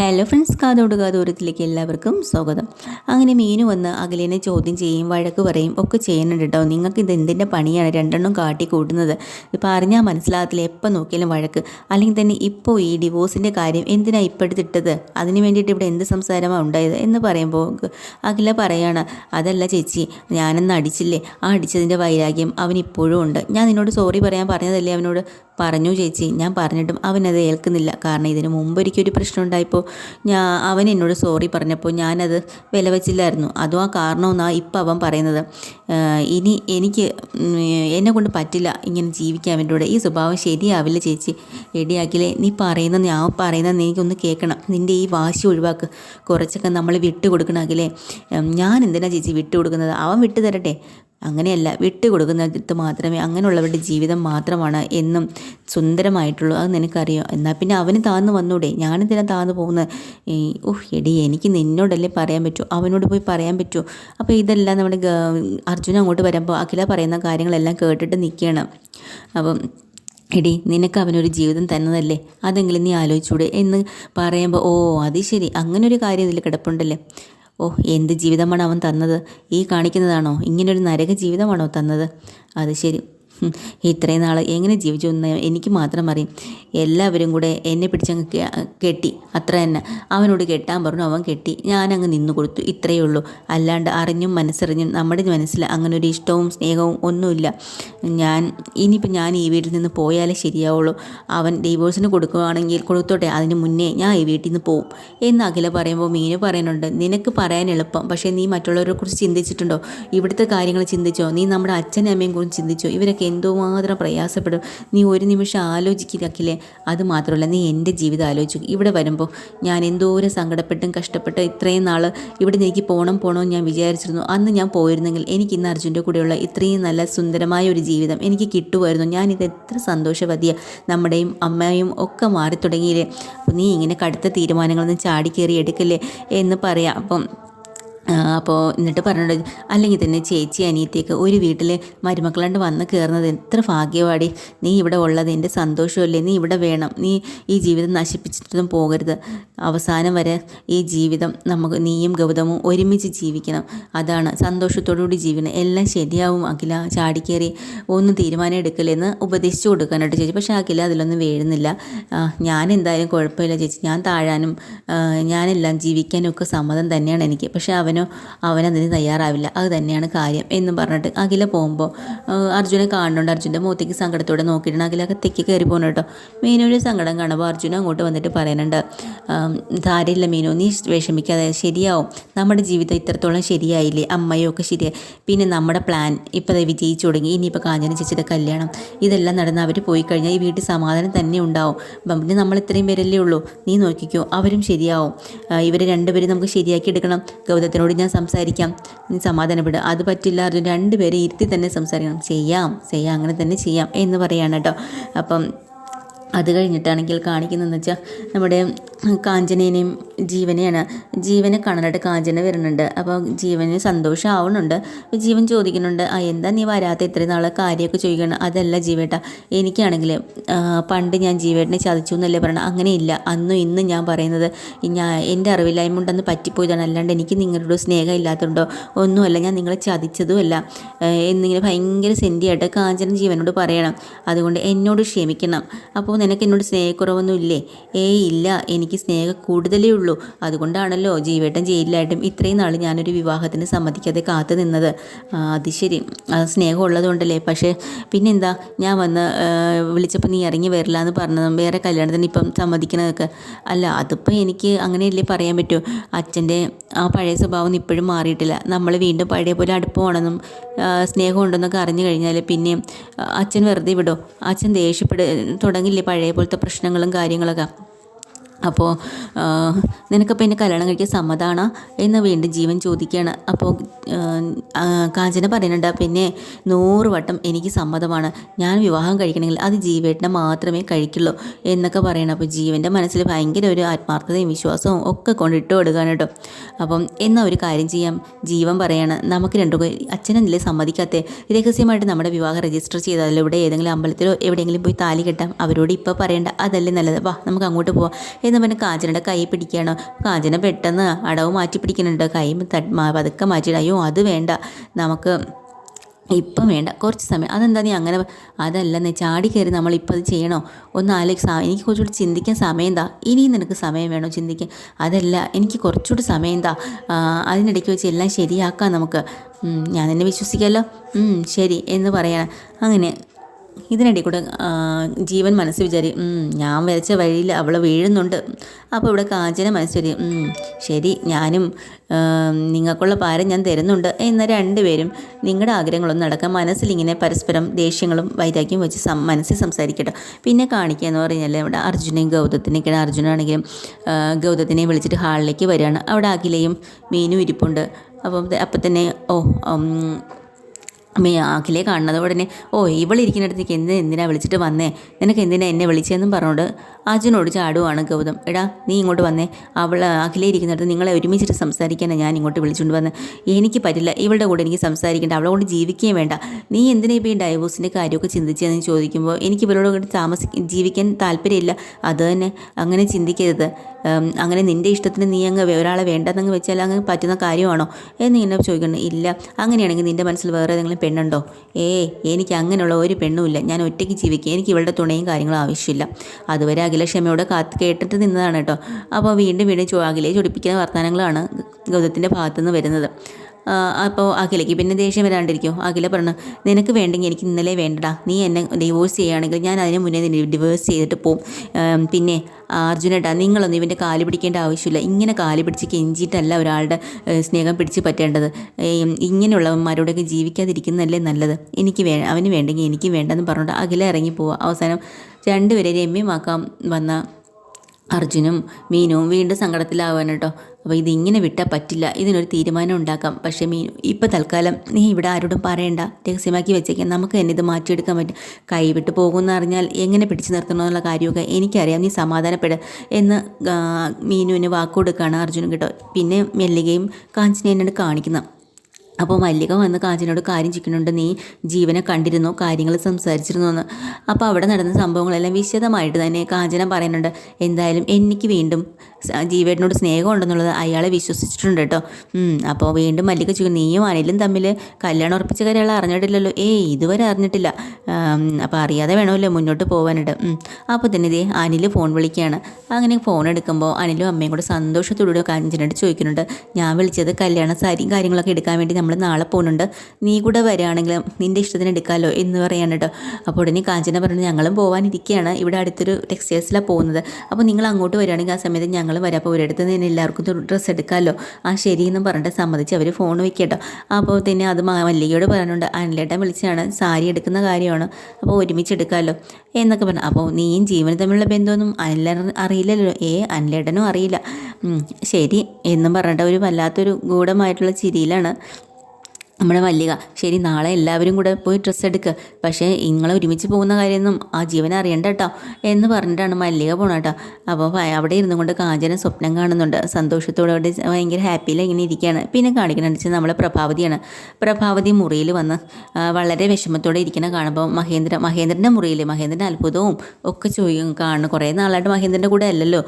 Hello friends കാതോട് കാതോരത്തിലേക്ക് എല്ലാവർക്കും സ്വാഗതം. അങ്ങനെ മീനു വന്ന് അഖിലിനെ ചോദ്യം ചെയ്യും വഴക്ക് പറയും ഒക്കെ ചെയ്യുന്നുണ്ട് കേട്ടോ നിങ്ങൾക്ക് ഇത് എന്തിന്റെ പണിയാണ്? രണ്ടെണ്ണം കാട്ടി കൂട്ടുന്നത്. ഇപ്പോൾ അറിഞ്ഞാൽ മനസ്സിലാകത്തില്ല എപ്പോൾ നോക്കിയാലും വഴക്ക്. അല്ലെങ്കിൽ തന്നെ ഇപ്പോൾ ഈ ഡിവോഴ്സിന്റെ കാര്യം എന്തിനാണ് ഇപ്പോഴത്തിട്ടത് അതിന് വേണ്ടിയിട്ട് ഇവിടെ എന്ത് സംസാരമാണ് ഉണ്ടായത്? എന്ന് പറയുമ്പോൾ അഖില പറയാണ് അതല്ല ചേച്ചി ഞാനെന്ന് അടിച്ചില്ലേ? ആ അടിച്ചതിന്റെ വൈരാഗ്യം അവൻ ഇപ്പോഴും ഉണ്ട്. ഞാൻ നിന്നോട് സോറി പറയാൻ പറഞ്ഞതല്ലേ? അവനോട് പറഞ്ഞു ചേച്ചി ഞാൻ പറഞ്ഞിട്ടും അവനത് ഏൽക്കുന്നില്ല. കാരണം ഇതിന് മുമ്പ് ഒരിക്കലും ഒരു പ്രശ്നം ഉണ്ടായപ്പോൾ ഞാൻ അവൻ എന്നോട് സോറി പറഞ്ഞപ്പോൾ ഞാനത് വില വെച്ചില്ലായിരുന്നു. അതും ആ കാരണമെന്നാണ് ഇപ്പം അവൻ പറയുന്നത്. ഇനി എനിക്ക് എന്നെ കൊണ്ട് പറ്റില്ല ഇങ്ങനെ ജീവിക്കാൻ അവന്റെ കൂടെ. ഈ സ്വഭാവം ശരിയാവില്ല ചേച്ചി. റെഡിയാക്കില്ലേ നീ പറയുന്ന ഞാൻ പറയുന്ന നീ എനിക്കൊന്ന് കേൾക്കണം. നിന്റെ ഈ വാശി ഒഴിവാക്ക്. കുറച്ചൊക്കെ നമ്മൾ വിട്ടു കൊടുക്കണമെങ്കിലേ ഉം, ഞാൻ എന്തിനാ ചേച്ചി വിട്ടു കൊടുക്കുന്നത് അവൻ വിട്ടു തരട്ടെ അങ്ങനെയല്ല വിട്ടു കൊടുക്കുന്നിടത്ത് മാത്രമേ അങ്ങനെയുള്ളവരുടെ ജീവിതം മാത്രമാണ് എന്നും സുന്ദരമായിട്ടുള്ളൂ. അത് നിനക്കറിയോ? എന്നാൽ പിന്നെ അവന് താന്ന് വന്നൂടെ. ഞാനെന്തിനാ താന്ന് പോകുന്നത് ഓഹ് എടി എനിക്ക് നിന്നോടല്ലേ പറയാൻ പറ്റൂ. അവനോട് പോയി പറയാൻ പറ്റുമോ അപ്പോൾ ഇതെല്ലാം നമ്മുടെ അർജുന അങ്ങോട്ട് വരുമ്പോൾ അഖില പറയുന്ന കാര്യങ്ങളെല്ലാം കേട്ടിട്ട് നിൽക്കുകയാണ്. അപ്പം എടി നിനക്ക് അവനൊരു ജീവിതം തന്നതല്ലേ? അതെങ്കിലും നീ ആലോചിച്ചൂടെ എന്ന് പറയുമ്പോൾ ഓ അത് ശരി. അങ്ങനൊരു കാര്യം ഇതിൽ കിടപ്പുണ്ടല്ലേ? ഓ എന്ത് ജീവിതമാണ് അവൻ തന്നത്? ഈ കാണിക്കുന്നതാണോ? ഇങ്ങനൊരു നരക ജീവിതമാണോ തന്നത്? അത് ശരി. ഇത്രയും നാൾ എങ്ങനെ ജീവിച്ചു എന്ന് എനിക്ക് മാത്രം അറിയും. എല്ലാവരും കൂടെ എന്നെ പിടിച്ചങ്ങ് കെട്ടി. അത്ര തന്നെ. അവനോട് കെട്ടാൻ പറഞ്ഞു അവൻ കെട്ടി. ഞാനങ്ങ് നിന്നു കൊടുത്തു ഇത്രയേ ഉള്ളൂ. അല്ലാണ്ട് അറിഞ്ഞും മനസ്സറിഞ്ഞും നമ്മുടെ മനസ്സിൽ അങ്ങനെ ഒരു ഇഷ്ടവും സ്നേഹവും ഒന്നുമില്ല. ഞാൻ ഇനിയിപ്പോൾ ഞാൻ ഈ വീട്ടിൽ നിന്ന് പോയാലേ ശരിയാവുള്ളൂ. അവൻ ഡിവോഴ്സിന് കൊടുക്കുകയാണെങ്കിൽ കൊടുത്തോട്ടെ അതിന് മുന്നേ ഞാൻ ഈ വീട്ടിൽ നിന്ന് പോവും. എന്ന് അഖില പറയുമ്പോൾ മീനു പറയുന്നുണ്ട് നിനക്ക് പറയാൻ എളുപ്പം. പക്ഷേ നീ മറ്റുള്ളവരെ കുറിച്ച് ചിന്തിച്ചിട്ടുണ്ടോ? ഇവിടുത്തെ കാര്യങ്ങൾ ചിന്തിച്ചോ? നീ നമ്മുടെ അച്ഛനും അമ്മയും കുറിച്ച് ചിന്തിച്ചോ? ഇവരൊക്കെ എന്തുമാത്രം പ്രയാസപ്പെടും? നീ ഒരു നിമിഷം ആലോചിക്കില്ലേ അത് മാത്രമല്ല നീ എന്റെ ജീവിതം ആലോചിക്കും. ഇവിടെ വരുമ്പോൾ ഞാൻ എന്തോരം സങ്കടപ്പെട്ടും കഷ്ടപ്പെട്ടും ഇത്രയും നാൾ ഇവിടെ നിന്ന് എനിക്ക് പോകണം പോകണമെന്ന് ഞാൻ വിചാരിച്ചിരുന്നു. അന്ന് ഞാൻ പോയിരുന്നെങ്കിൽ എനിക്ക് ഇന്ന് അർജുന്റെ കൂടെയുള്ള ഇത്രയും നല്ല സുന്ദരമായ ഒരു ജീവിതം എനിക്ക് കിട്ടുമായിരുന്നു. ഞാനിത് എത്ര സന്തോഷവതിയ. നമ്മുടെയും അമ്മയും ഒക്കെ മാറി തുടങ്ങിയില്ലേ അപ്പോൾ നീ ഇങ്ങനെ കടുത്ത തീരുമാനങ്ങളൊന്നും ചാടിക്കേറി എടുക്കല്ലേ എന്ന് പറയാം. അപ്പം അപ്പോൾ എന്നിട്ട് പറഞ്ഞത് അല്ലെങ്കിൽ തന്നെ ചേച്ചി അനിയത്തിയൊക്കെ ഒരു വീട്ടിൽ മരുമക്കളാണ്ട് വന്ന് കയറുന്നത് എത്ര ഭാഗ്യവാടി. നീ ഇവിടെ ഉള്ളത് എന്റെ സന്തോഷമല്ലേ. നീ ഇവിടെ വേണം. നീ ഈ ജീവിതം നശിപ്പിച്ചിട്ടൊന്നും പോകരുത്. അവസാനം വരെ ഈ ജീവിതം നമുക്ക് നീയും ഗൗതമും ഒരുമിച്ച് ജീവിക്കണം. അതാണ് സന്തോഷത്തോടുകൂടി ജീവിക്കണം. എല്ലാം ശരിയാവും. അഖില ചാടിക്കേറി ഒന്നും തീരുമാനം എടുക്കലെന്ന് ഉപദേശിച്ചു കൊടുക്കാനായിട്ട് ചേച്ചി. പക്ഷേ അഖില അതിലൊന്നും വീഴുന്നില്ല. ഞാൻ എന്തായാലും കുഴപ്പമില്ല ചേച്ചി. ഞാൻ താഴാനും ഞാനെല്ലാം ജീവിക്കാനും ഒക്കെ സമ്മതം തന്നെയാണ് എനിക്ക്. പക്ഷേ അവനോ അവനതിന് തയ്യാറാവില്ല അത് തന്നെയാണ് കാര്യം എന്നും പറഞ്ഞിട്ട് അഖില പോകുമ്പോൾ അർജുനെ കാണുന്നുണ്ട്. അർജുന്റെ മുഖത്തേക്ക് സങ്കടത്തോടെ നോക്കിയിട്ടുണ്ട്. അഖില അകത്തേക്ക് കയറി പോകുന്നു കേട്ടോ. മീനുവിന്റെ സങ്കടം കാണുമ്പോൾ അർജുന അങ്ങോട്ട് വന്നിട്ട് പറയുന്നുണ്ട് സാരമില്ല മീനു നീ വിഷമിക്കാതെ ശരിയാവും. നമ്മുടെ ജീവിതം ഇത്രത്തോളം ശരിയായില്ലേ? അമ്മയും ഒക്കെ ശരിയായി. പിന്നെ നമ്മുടെ പ്ലാൻ ഇപ്പോൾ ദേ വിജയിച്ചു തുടങ്ങി. ഇനിയിപ്പോൾ കാഞ്ഞന ചേച്ചിയുടെ കല്യാണം ഇതെല്ലാം നടന്ന് അവർ പോയി കഴിഞ്ഞാൽ ഈ വീട്ടിൽ സമാധാനം തന്നെ ഉണ്ടാവും. പിന്നെ നമ്മൾ ഇത്രയും പേരല്ലേ ഉള്ളൂ. നീ നോക്കിക്കോ അവരും ശരിയാവും. ഇവർ രണ്ടുപേരും നമുക്ക് ശരിയാക്കി എടുക്കണം. ഗൗതത്തിനോട് ഞാൻ സംസാരിക്കാം. നീ സമാധാനപ്പെടുക അത് പറ്റില്ല അർജുൻ രണ്ടുപേരെ ഇരുത്തി തന്നെ സംസാരിക്കണം. ചെയ്യാം ചെയ്യാം അങ്ങനെ തന്നെ ചെയ്യാം എന്ന് പറയാണ് കേട്ടോ. അപ്പം അത് കഴിഞ്ഞിട്ടാണെങ്കിൽ കാണിക്കുന്നതെന്ന് വെച്ചാൽ നമ്മുടെ കാഞ്ചനേനെയും ജീവനെയാണ്. ജീവനെ കാണാനായിട്ട് കാഞ്ചന വരുന്നുണ്ട്. അപ്പോൾ ജീവന് സന്തോഷമാവുന്നുണ്ട് അപ്പോൾ ജീവൻ ചോദിക്കുന്നുണ്ട് ആ എന്താ നീ വരാത്ത ഇത്രയും നാളെ? കാര്യമൊക്കെ ചോദിക്കണം അതല്ല ജീവേട്ട എനിക്കാണെങ്കിൽ പണ്ട് ഞാൻ ജീവേട്ടനെ ചതിച്ചു എന്നല്ലേ പറയണം? അങ്ങനെയില്ല. അന്നും ഇന്നും ഞാൻ പറയുന്നത് ഞാൻ എന്റെ അറിവില്ലായ്മ ഉണ്ടെന്ന് പറ്റിപ്പോയതാണ്. അല്ലാണ്ട് എനിക്ക് നിങ്ങളോട് സ്നേഹം ഇല്ലാത്തതുണ്ടോ? ഒന്നുമല്ല ഞാൻ നിങ്ങളെ ചതിച്ചതുമല്ല. എന്നിങ്ങനെ ഭയങ്കര സെന്റിയായിട്ട് കാഞ്ചന ജീവനോട് പറയണം. അതുകൊണ്ട് എന്നോട് ക്ഷമിക്കണം. അപ്പോൾ നിനക്ക് എന്നോട് സ്നേഹക്കുറവൊന്നും ഇല്ലേ ഏയ് ഇല്ല. എനിക്ക് സ്നേഹം കൂടുതലേ ഉള്ളൂ. അതുകൊണ്ടാണല്ലോ ജീവേട്ടൻ ജയിലിലായിട്ടും ഇത്രയും നാൾ ഞാനൊരു വിവാഹത്തിന് സമ്മതിക്കാതെ കാത്തു നിന്നത്. അത് ശരി. സ്നേഹം ഉള്ളതുകൊണ്ടല്ലേ. പക്ഷേ പിന്നെന്താ? ഞാൻ വന്ന് വിളിച്ചപ്പോൾ നീ ഇറങ്ങി വരില്ല എന്ന് പറഞ്ഞതും വേറെ കല്യാണത്തിന് ഇപ്പം സമ്മതിക്കണതൊക്കെ. അല്ല അതിപ്പോൾ എനിക്ക് അങ്ങനെയല്ലേ പറയാൻ പറ്റൂ? അച്ഛന്റെ ആ പഴയ സ്വഭാവം ഇപ്പോഴും മാറിയിട്ടില്ല. നമ്മൾ വീണ്ടും പഴയ പോലെ അടുപ്പമാണെന്നും സ്നേഹമുണ്ടെന്നൊക്കെ അറിഞ്ഞു കഴിഞ്ഞാൽ പിന്നെ അച്ഛൻ വെറുതെ വിടോ? അച്ഛൻ ദേഷ്യപ്പെട് തുടങ്ങില്ലേ പഴയ പോലത്തെ പ്രശ്നങ്ങളും കാര്യങ്ങളൊക്കെ? അപ്പോൾ നിനക്കപ്പോൾ എന്നെ കല്യാണം കഴിക്കാൻ സമ്മതമാണ് എന്ന് വീണ്ടും ജീവൻ ചോദിക്കുകയാണ്. അപ്പോൾ കാഞ്ചന പറയുന്നുണ്ട് പിന്നെ നൂറ് വട്ടം എനിക്ക് സമ്മതമാണ്. ഞാൻ വിവാഹം കഴിക്കണമെങ്കിൽ അത് ജീവേട്ടനെ മാത്രമേ കഴിക്കുള്ളൂ എന്നൊക്കെ പറയണം. അപ്പോൾ ജീവന്റെ മനസ്സിൽ ഭയങ്കര ഒരു ആത്മാർത്ഥതയും വിശ്വാസവും ഒക്കെ കൊണ്ടിട്ട് കൊടുക്കാൻ കേട്ടോ. അപ്പം എന്നാൽ ഒരു കാര്യം ചെയ്യാം. ജീവൻ പറയാണ് നമുക്ക് രണ്ടു അച്ഛനെന്തിലേ സമ്മതിക്കാത്തേ? രഹസ്യമായിട്ട് നമ്മുടെ വിവാഹം രജിസ്റ്റർ ചെയ്താലോ ഇവിടെ ഏതെങ്കിലും അമ്പലത്തിലോ എവിടെയെങ്കിലും പോയി താലി കെട്ടാം. അവരോട് ഇപ്പോൾ പറയേണ്ട അതല്ലേ നല്ലത്. വാ നമുക്ക് അങ്ങോട്ട് പോവാം എന്ന് പറഞ്ഞ് കാഞ്ചനയുടെ കൈ പിടിക്കുകയാണ്. കാഞ്ചന പെട്ടെന്ന് അടവ് മാറ്റി പിടിക്കുന്നുണ്ട്. കൈ പതുക്കെ മാറ്റിയിട്ട് അയ്യോ അത് വേണ്ട. നമുക്ക് ഇപ്പം വേണ്ട. കുറച്ച് സമയം. അതെന്താ നീ അങ്ങനെ അതല്ലെന്ന്. ചാടി കയറി നമ്മളിപ്പോൾ അത് ചെയ്യണോ? ഒന്ന് ആലോചിക്ക്. സാ എനിക്ക് കുറച്ചുകൂടി ചിന്തിക്കാൻ സമയം എന്താ ഇനിയും നിനക്ക് സമയം വേണോ ചിന്തിക്കാൻ? അതല്ല എനിക്ക് കുറച്ചുകൂടി സമയം എന്താ അതിനിടയ്ക്ക് വെച്ച് എല്ലാം ശരിയാക്കാം നമുക്ക്. ഞാൻ നിന്നെ വിശ്വസിക്കാമല്ലോ ശരി എന്ന് പറയണം. അങ്ങനെ ഇതിനിടയിൽ കൂടെ ജീവൻ മനസ്സ് വിചാരി ഞാൻ വരച്ച വഴിയിൽ അവൾ വീഴുന്നുണ്ട്. അപ്പോൾ ഇവിടെ കാഞ്ചന മനസ്സ് മനസ്സൊരു ശരി ഞാനും നിങ്ങൾക്കുള്ള പാരം ഞാൻ തരുന്നുണ്ട് എന്ന രണ്ടുപേരും നിങ്ങളുടെ ആഗ്രഹങ്ങളൊന്നും നടക്കാൻ മനസ്സിലിങ്ങനെ പരസ്പരം ദേഷ്യങ്ങളും വൈരാഗ്യം വെച്ച് സം മനസ്സിൽ സംസാരിക്കട്ടെ. പിന്നെ കാണിക്കുക എന്ന് പറഞ്ഞാൽ ഇവിടെ അർജുനെയും ഗൗതത്തിനൊക്കെയാണ് അർജുനാണെങ്കിലും ഗൗതത്തിനെ വിളിച്ചിട്ട് ഹാളിലേക്ക് വരികയാണ്. അവിടെ അഖിലയും മീനും ഇരിപ്പുണ്ട്. അപ്പം അപ്പം തന്നെ ഓ അമ്മേ അഖിലെ കാണുന്നത് ഉടനെ ഓ ഇവളിരിക്കുന്നിടത്തേക്ക് എന്ത് എന്തിനാ വിളിച്ചിട്ട് വന്നേ? നിനക്ക് എന്തിനാ എന്നെ വിളിച്ചതെന്നും പറഞ്ഞോണ്ട് അർജുനോട് ചാടുവാണ് ഗൗതം. എടാ നീ ഇങ്ങോട്ട് വന്നേ. അവൾ അഖിലെ ഇരിക്കുന്നിടത്ത് നിങ്ങളെ ഒരുമിച്ചിട്ട് സംസാരിക്കാനാണ് ഞാൻ ഇങ്ങോട്ട് വിളിച്ചുകൊണ്ട് വന്നത് എനിക്ക് പറ്റില്ല ഇവളുടെ കൂടെ എനിക്ക് സംസാരിക്കേണ്ട അവളെ കൊണ്ട് ജീവിക്കുകയും വേണ്ട. നീ എന്തിനാ ഇപ്പോൾ ഈ ഡൈവോഴ്സിന്റെ കാര്യമൊക്കെ ചിന്തിച്ചതെന്ന് ചോദിക്കുമ്പോൾ എനിക്ക് ഇവരോട് കൂടി താമസി ജീവിക്കാൻ താല്പര്യമില്ല. അത് തന്നെ അങ്ങനെ ചിന്തിക്കരുത്. അങ്ങനെ നിന്റെ ഇഷ്ടത്തിന് നീ അങ്ങ് ഒരാളെ വേണ്ടെന്നങ്ങ് വെച്ചാൽ അങ്ങ് പറ്റുന്ന കാര്യമാണോ? എന്ന് ഇങ്ങനെ ചോദിക്കണം ഇല്ല അങ്ങനെയാണെങ്കിൽ നിന്റെ മനസ്സിൽ വേറെ ഏതെങ്കിലും പെണ്ണുണ്ടോ? ഏ എനിക്ക് അങ്ങനെയുള്ള ഒരു പെണ്ണുമില്ല. ഞാൻ ഒറ്റയ്ക്ക് ജീവിക്കുക എനിക്ക് ഇവളുടെ തുണയും കാര്യങ്ങളും ആവശ്യമില്ല. അതുവരെ അഖിലക്ഷമയോടെ കാത്ത് കേട്ടിട്ട് നിന്നതാണ് കേട്ടോ. അപ്പോൾ വീണ്ടും വീണ്ടും അഖിലയെ ചൊടിപ്പിക്കുന്ന വർത്തമാനങ്ങളാണ് ഗൗതത്തിന്റെ ഭാഗത്തുനിന്ന് വരുന്നത്. അപ്പോൾ അഖിലേക്ക് പിന്നെ ദേഷ്യം വരാണ്ടിരിക്കും? അഖില പറഞ്ഞു നിനക്ക് വേണ്ടെങ്കിൽ എനിക്ക് ഇന്നലെ വേണ്ടടാ. നീ എന്നെ ഡിവോഴ്സ് ചെയ്യുകയാണെങ്കിൽ ഞാൻ അതിന് മുന്നേ ഡിവോഴ്സ് ചെയ്തിട്ട് പോവും. പിന്നെ അർജുനേട്ടാ നിങ്ങളൊന്നും ഇവന്റെ കാൽ പിടിക്കേണ്ട ആവശ്യമില്ല. ഇങ്ങനെ കാൽ പിടിച്ച് കെഞ്ചിയിട്ടല്ല ഒരാളുടെ സ്നേഹം പിടിച്ച് പറ്റേണ്ടത്. ഇങ്ങനെയുള്ളവന്മാരോടൊക്കെ ജീവിക്കാതിരിക്കുന്നതല്ലേ നല്ലത്. എനിക്ക് വേ അവന് വേണ്ടെങ്കിൽ എനിക്ക് വേണ്ടെന്ന് പറഞ്ഞിട്ട് അഖില ഇറങ്ങി പോവുക അവസാനം രണ്ടുപേരെ രമ്യമാക്കാൻ വന്ന അർജുനും മീനുവും വീണ്ടും സങ്കടത്തിലാവാൻ കേട്ടോ അപ്പോൾ ഇതിങ്ങനെ വിട്ടാൽ പറ്റില്ല. ഇതിനൊരു തീരുമാനം ഉണ്ടാക്കാം. പക്ഷേ മീനു ഇപ്പോൾ തൽക്കാലം നീ ഇവിടെ ആരോടും പറയണ്ട. രഹസ്യമാക്കി വെച്ചേക്കാം. നമുക്ക് തന്നെ ഇത് മാറ്റിയെടുക്കാൻ പറ്റും. കൈവിട്ട് പോകുമെന്ന് അറിഞ്ഞാൽ എങ്ങനെ പിടിച്ചു നിർത്തണമെന്നുള്ള കാര്യമൊക്കെ എനിക്കറിയാം. നീ സമാധാനപ്പെട് എന്ന് മീനുവിന് വാക്കുകൊടുക്കുകയാണ് അർജുനും കേട്ടോ. പിന്നെ മെല്ലികയും കാഞ്ചനേനോട് കാണിക്കുന്ന അപ്പോൾ മല്ലിക വന്ന് കാഞ്ചനോട് കാര്യം ചിക്കുന്നുണ്ട് നീ ജീവനെ കണ്ടിരുന്നോ? കാര്യങ്ങൾ സംസാരിച്ചിരുന്നോ എന്ന്? അപ്പോൾ അവിടെ നടന്ന സംഭവങ്ങളെല്ലാം വിശദമായിട്ട് തന്നെ കാഞ്ചന പറയുന്നുണ്ട് എന്തായാലും എനിക്ക് വീണ്ടും ജീവേട്ടനോട് സ്നേഹം ഉണ്ടെന്നുള്ളത് അയാളെ വിശ്വസിച്ചിട്ടുണ്ട് കേട്ടോ. അപ്പോൾ വീണ്ടും മല്ലിക ചോദിക്കും നീയും അനിലും തമ്മിൽ കല്യാണം ഉറപ്പിച്ച കാര്യം അയാൾ അറിഞ്ഞിട്ടില്ലല്ലോ? ഏയ് ഇതുവരെ അറിഞ്ഞിട്ടില്ല. അപ്പോൾ അറിയാതെ വേണമല്ലോ മുന്നോട്ട് പോകാനായിട്ട്. അപ്പോൾ തന്നെ ഇതേ അനിൽ ഫോൺ വിളിക്കുകയാണ്. അങ്ങനെ ഫോൺ എടുക്കുമ്പോൾ അനിലും അമ്മയും കൂടെ സന്തോഷത്തോടെ കാഞ്ചനോട് ചോദിക്കുന്നുണ്ട് ഞാൻ വിളിച്ചത് കല്യാണ സാരിയും കാര്യങ്ങളൊക്കെ എടുക്കാൻ വേണ്ടി നമ്മൾ നാളെ പോകുന്നുണ്ട്. നീ കൂടെ വരികയാണെങ്കിൽ നിന്റെ ഇഷ്ടത്തിന് എടുക്കാമല്ലോ എന്ന് പറയാണ് കേട്ടോ. അപ്പോൾ ഉടനെ കാഞ്ചന പറഞ്ഞു ഞങ്ങളും പോകാനിരിക്കുകയാണ് ഇവിടെ അടുത്തൊരു ടെക്സ്റ്റൈൽസിലാണ് പോകുന്നത്. അപ്പോൾ നിങ്ങൾ അങ്ങോട്ട് വരികയാണെങ്കിൽ ആ സമയത്ത് ഞങ്ങൾ വരാം. അപ്പോൾ ഒരിടത്ത് നിന്ന് എല്ലാവർക്കും ഡ്രസ്സ് എടുക്കാമല്ലോ ആ ശരി എന്നും പറഞ്ഞിട്ട് സമ്മതിച്ച് അവർ ഫോൺ വയ്ക്കട്ടോ അപ്പോൾ തന്നെ അത് മല്ലികയോട് പറഞ്ഞുണ്ട് അനിലേട്ടൻ വിളിച്ചാണ് സാരി എടുക്കുന്ന കാര്യമാണ്. അപ്പോൾ ഒരുമിച്ച് എടുക്കാമല്ലോ എന്നൊക്കെ പറഞ്ഞു. അപ്പോൾ നീയും ജീവനും തമ്മിലുള്ള ബന്ധമൊന്നും അനില അറിയില്ലല്ലോ. ഏ അനിലേട്ടനും അറിയില്ല. ശരി എന്നും പറഞ്ഞിട്ട് ഒരു വല്ലാത്തൊരു ഗൂഢമായിട്ടുള്ള ചിരിയിലാണ്. നമ്മുടെ മല്ലിക ശരി നാളെ എല്ലാവരും കൂടെ പോയി ഡ്രസ്സ് എടുക്കുക പക്ഷേ നിങ്ങളെ ഒരുമിച്ച് പോകുന്ന കാര്യമൊന്നും ആ ജീവൻ അറിയണ്ട കേട്ടോ എന്ന് പറഞ്ഞിട്ടാണ് മല്ലിക പോണ കേട്ടോ അപ്പോൾ അവിടെ ഇരുന്നു കൊണ്ട് കാഞ്ചന സ്വപ്നം കാണുന്നുണ്ട്. സന്തോഷത്തോടെ അവിടെ ഭയങ്കര ഹാപ്പിയിൽ ഇങ്ങനെ ഇരിക്കുകയാണ് പിന്നെ കാണിക്കുന്നത് വെച്ചാൽ നമ്മളെ പ്രഭാവതിയാണ്. പ്രഭാവതി മുറിയിൽ വന്ന് വളരെ വിഷമത്തോടെ ഇരിക്കുന്ന കാണുമ്പോൾ മഹേന്ദ്ര മഹേന്ദ്രന്റെ മുറിയിൽ മഹേന്ദ്രന്റെ അത്ഭുതവും ഒക്കെ ചോദിക്കും കാണുന്നു കുറേ നാളായിട്ട് മഹേന്ദ്രന്റെ കൂടെ അല്ലല്ലോ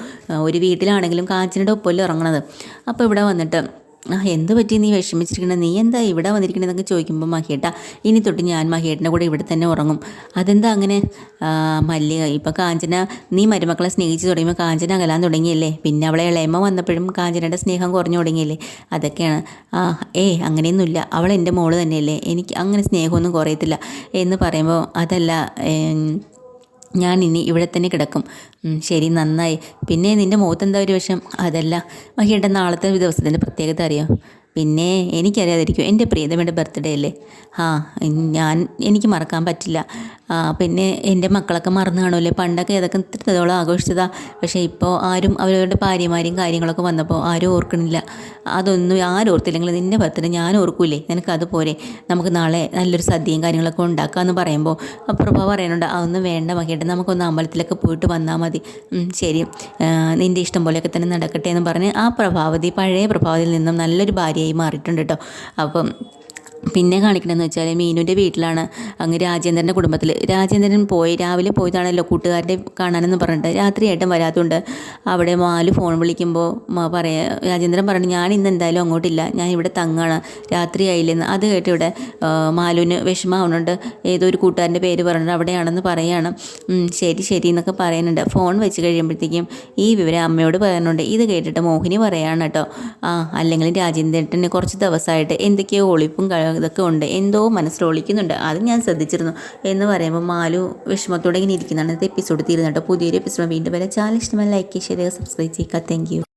ഒരു വീട്ടിലാണെങ്കിലും കാഞ്ചനയുടെ ഒപ്പമല്ലോ ഇറങ്ങണത്. അപ്പോൾ ഇവിടെ വന്നിട്ട് ആ എന്ത് പറ്റി നീ വിഷമിച്ചിരിക്കണേ? നീ എന്താ ഇവിടെ വന്നിരിക്കണതെന്നൊക്കെ ചോദിക്കുമ്പോൾ മഹേട്ട ഇനി തൊട്ട് ഞാൻ മഹിയേട്ടന്റെ കൂടെ ഇവിടെ തന്നെ ഉറങ്ങും. അതെന്താ അങ്ങനെ? മല്ലിക ഇപ്പോൾ കാഞ്ചന നീ മരുമക്കളെ സ്നേഹിച്ച് തുടങ്ങിയപ്പോൾ കാഞ്ചന അകലാൻ തുടങ്ങിയല്ലേ? പിന്നെ അവളെ ഇളയമ്മ വന്നപ്പോഴും കാഞ്ചനയുടെ സ്നേഹം കുറഞ്ഞു തുടങ്ങിയല്ലേ? അതൊക്കെയാണ്. ആ ഏ അങ്ങനെയൊന്നുമില്ല. അവൾ എന്റെ മോൾ തന്നെയല്ലേ? എനിക്ക് അങ്ങനെ സ്നേഹമൊന്നും കുറയത്തില്ല എന്ന് പറയുമ്പോൾ അതല്ല ഞാൻ ഇനി ഇവിടെ തന്നെ കിടക്കും. ശരി നന്നായി. പിന്നെ നിന്റെ മുഖത്ത് എന്താ ഒരു വിഷം അതല്ല മഹിയുടെ നാളത്തെ ദിവസത്തിന്റെ പ്രത്യേകത അറിയോ? പിന്നെ എനിക്കറിയാതിരിക്കും എന്റെ പ്രിയതമയുടെ ബർത്ത്ഡേ അല്ലേ? ആ ഞാൻ എനിക്ക് മറക്കാൻ പറ്റില്ല. പിന്നെ എന്റെ മക്കളൊക്കെ മറന്നു കാണുമല്ലേ? പണ്ടൊക്കെ ഏതൊക്കെ ഇത്രത്തോളം ആഘോഷിച്ചതാ. പക്ഷേ ഇപ്പോൾ ആരും അവരവരുടെ ഭാര്യമാരെയും കാര്യങ്ങളൊക്കെ വന്നപ്പോൾ ആരും ഓർക്കണില്ല. അതൊന്നും ആരും ഓർത്തില്ലെങ്കിൽ നിന്റെ ബർത്ത്ഡേ ഞാൻ ഓർക്കൂലേ? നിനക്കത് പോരെ. നമുക്ക് നാളെ നല്ലൊരു സദ്യയും കാര്യങ്ങളൊക്കെ ഉണ്ടാക്കാമെന്ന് പറയുമ്പോൾ അപ്പുറം പറയുന്നുണ്ട് അതൊന്നും വേണ്ട മകേട്ട് നമുക്കൊന്ന് അമ്പലത്തിലൊക്കെ പോയിട്ട് വന്നാൽ മതി. ശരി. നിന്റെ ഇഷ്ടം പോലെയൊക്കെ തന്നെ നടക്കട്ടെ എന്ന് പറഞ്ഞ് ആ പ്രഭാവതി പഴയ പ്രഭാവതിയിൽ നിന്നും നല്ലൊരു ഭാര്യയായി മാറിയിട്ടുണ്ട് കേട്ടോ അപ്പം പിന്നെ കാണിക്കണമെന്ന് വെച്ചാൽ മീനുവിന്റെ വീട്ടിലാണ് അങ്ങ് രാജേന്ദ്രന്റെ കുടുംബത്തിൽ രാജേന്ദ്രൻ പോയി രാവിലെ പോയതാണല്ലോ കൂട്ടുകാരുടെ കാണാനെന്ന് പറഞ്ഞിട്ട്. രാത്രിയായിട്ടും വരാത്തതുകൊണ്ട് അവിടെ മാൽ ഫോൺ വിളിക്കുമ്പോൾ പറയാ രാജേന്ദ്രൻ പറഞ്ഞു ഞാൻ ഇന്ന് എന്തായാലും അങ്ങോട്ടില്ല. ഞാൻ ഇവിടെ തങ്ങാണ്. രാത്രിയായില്ലെന്ന് അത് കേട്ട് ഇവിടെ മാലുവിന് വിഷമാവുന്നുണ്ട് ഏതോ ഒരു കൂട്ടുകാരന്റെ പേര് പറഞ്ഞിട്ട് അവിടെയാണെന്ന് പറയാണ്. ശരി ശരി എന്നൊക്കെ പറയുന്നുണ്ട്. ഫോൺ വെച്ച് കഴിയുമ്പോഴത്തേക്കും ഈ വിവരം അമ്മയോട് പറയുന്നുണ്ട് ഇത് കേട്ടിട്ട് മോഹിനി പറയാണ് കേട്ടോ. ആ അല്ലെങ്കിൽ രാജേന്ദ്രന് കുറച്ച് ദിവസമായിട്ട് എന്തൊക്കെയോ ഒളിപ്പും ഇതൊക്കെ ഉണ്ട്. എന്തോ മനസ്സിൽ ഒളിക്കുന്നുണ്ട്. അത് ഞാൻ ശ്രദ്ധിച്ചിരുന്നു. എന്ന് പറയുമ്പോൾ മാലു വിഷമത്തോടെ ഇങ്ങനെ ഇരിക്കുന്നതാണ് ഇന്നത്തെ എപ്പിസോഡ് തീരുന്നുണ്ട് പുതിയൊരു എപ്പിസോഡ് വീണ്ടും വരെ. ചാനൽ ഇഷ്ടമായി ലൈക്ക് ചെയ്യുക സബ്സ്ക്രൈബ് ചെയ്യുക താങ്ക്